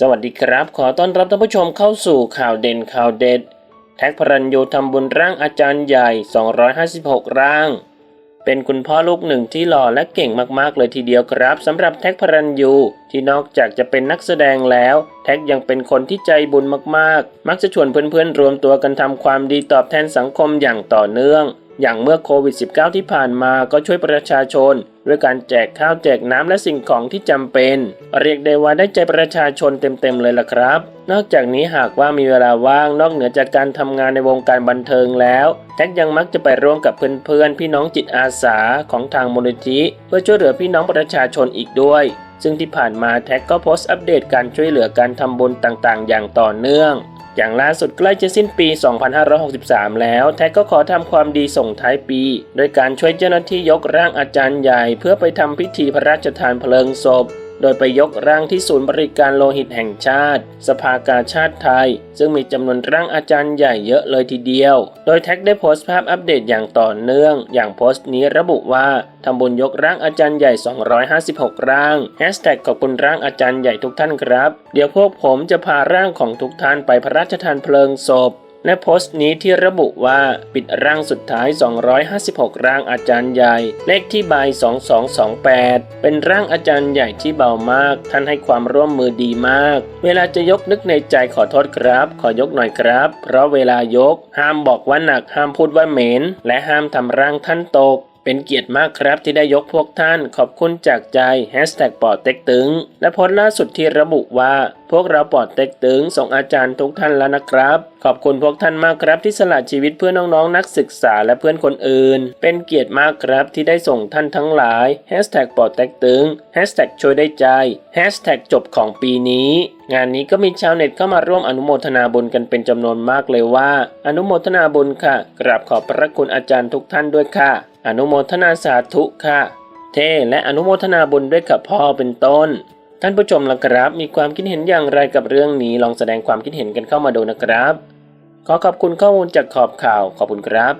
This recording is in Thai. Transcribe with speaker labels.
Speaker 1: สวัสดีครับ ขอต้อนรับท่านผู้ชมเข้าสู่ข่าวเด่นข่าวเด็ด แท็กพระรัญยูทำบุญร่างอาจารย์ใหญ่ 256 ร่าง เป็นคุณพ่อลูกหนึ่งที่หล่อและเก่งมากๆเลยทีเดียวครับสำหรับแท็กพรรัญยูที่นอกจากจะเป็นนักแสดงแล้ว แท็กยังเป็นคนที่ใจบุญมากๆ มักจะชวนเพื่อนๆรวมตัวกันทำความดีตอบแทนสังคมอย่างต่อเนื่อง อย่างเมื่อโควิด -19 ที่ผ่านมาก็ช่วยประชาชน ด้วยการแจกข้าวแจกน้ำและสิ่งของที่จำเป็น เรียกได้ว่าได้ใจประชาชนเต็มๆเลยล่ะครับ นอกจากนี้หากว่ามีเวลาว่างนอกเหนือจากการทำงานในวงการบันเทิงแล้วแท็กยังมักจะไปร่วมกับเพื่อนๆพี่น้องจิตอาสาของทางมูลนิธิเพื่อช่วยเหลือพี่น้องประชาชนอีกด้วยซึ่งที่ผ่านมาแท็กก็โพสต์อัปเดตการช่วยเหลือการทำบุญต่างๆ อย่างต่อเนื่อง อย่างล่าสุดใกล้จะสิ้นปี 2563 แล้ว แท็กก็ขอทำความดีส่งท้ายปี โดยการช่วยเจ้าหน้าที่ยกร่างอาจารย์ใหญ่ เพื่อไปทำพิธีพระราชทานเพลิงศพ โดยไปยกร่างที่ศูนย์บริการโลหิตแห่งชาติ สภากาชาติไทย ซึ่งมีจำนวนร่างอาจารย์ใหญ่เยอะเลยทีเดียว โดยแท็กได้โพสต์ภาพอัปเดตอย่างต่อเนื่อง อย่างโพสต์นี้ระบุว่าทำบุญยกร่างอาจารย์ใหญ่ 256 ร่างแฮชแท็กขอบคุณร่างอาจารย์ใหญ่ทุกท่านครับ เดี๋ยวพวกผมจะพาร่างของทุกท่านไปพระราชทานเพลิงศพ และโพสต์นี้ที่ระบุว่าปิดร่างสุดท้าย 256 ร่างอาจารย์ใหญ่ เลขที่ใบ2228 เป็นร่างอาจารย์ใหญ่ที่เบามาก ท่านให้ความร่วมมือดีมาก เวลาจะยกนึกในใจขอโทษครับ ขอยกหน่อยครับ เพราะเวลายก ห้ามบอกว่าหนัก ห้ามพูดว่าเหม็น และห้ามทำร่างท่านตกเป็นเกียรติมากครับที่ได้ยกพวกท่านขอบคุณจากใจแฮชแท็กปอดเต็กตึง และโพสต์ล่าสุดที่ระบุว่า พวกเราปอดเต็กตึงส่งอาจารย์ทุกท่านแล้วนะครับขอบคุณพวกท่านมากครับที่สละชีวิตเพื่อน้องๆ นักศึกษาและเพื่อนคนอื่น เป็นเกียรติมากครับที่ได้ส่งท่านทั้งหลายแฮชแท็กปอดเต็กตึงแฮชแท็กช่วยได้ใจแฮชแท็กจบของปีนี้ งานนี้ก็มีชาวเน็ตเข้ามาร่วมอนุโมทนาบุญกันเป็นจำนวนมากเลยว่า อนุโมทนาบุญค่ะ กราบขอบพระคุณอาจารย์ทุกท่านด้วยค่ะ อนุโมทนาสาธุค่ะ เท่และอนุโมทนาบุญด้วยกับพ่อเป็นต้นท่านผู้ชมล่ะครับ มีความคิดเห็นอย่างไรกับเรื่องนี้ลองแสดงความคิดเห็นกันเข้ามาดูนะครับ ขอขอบคุณข้อมูลจากขอบข่าวขอบคุณครับ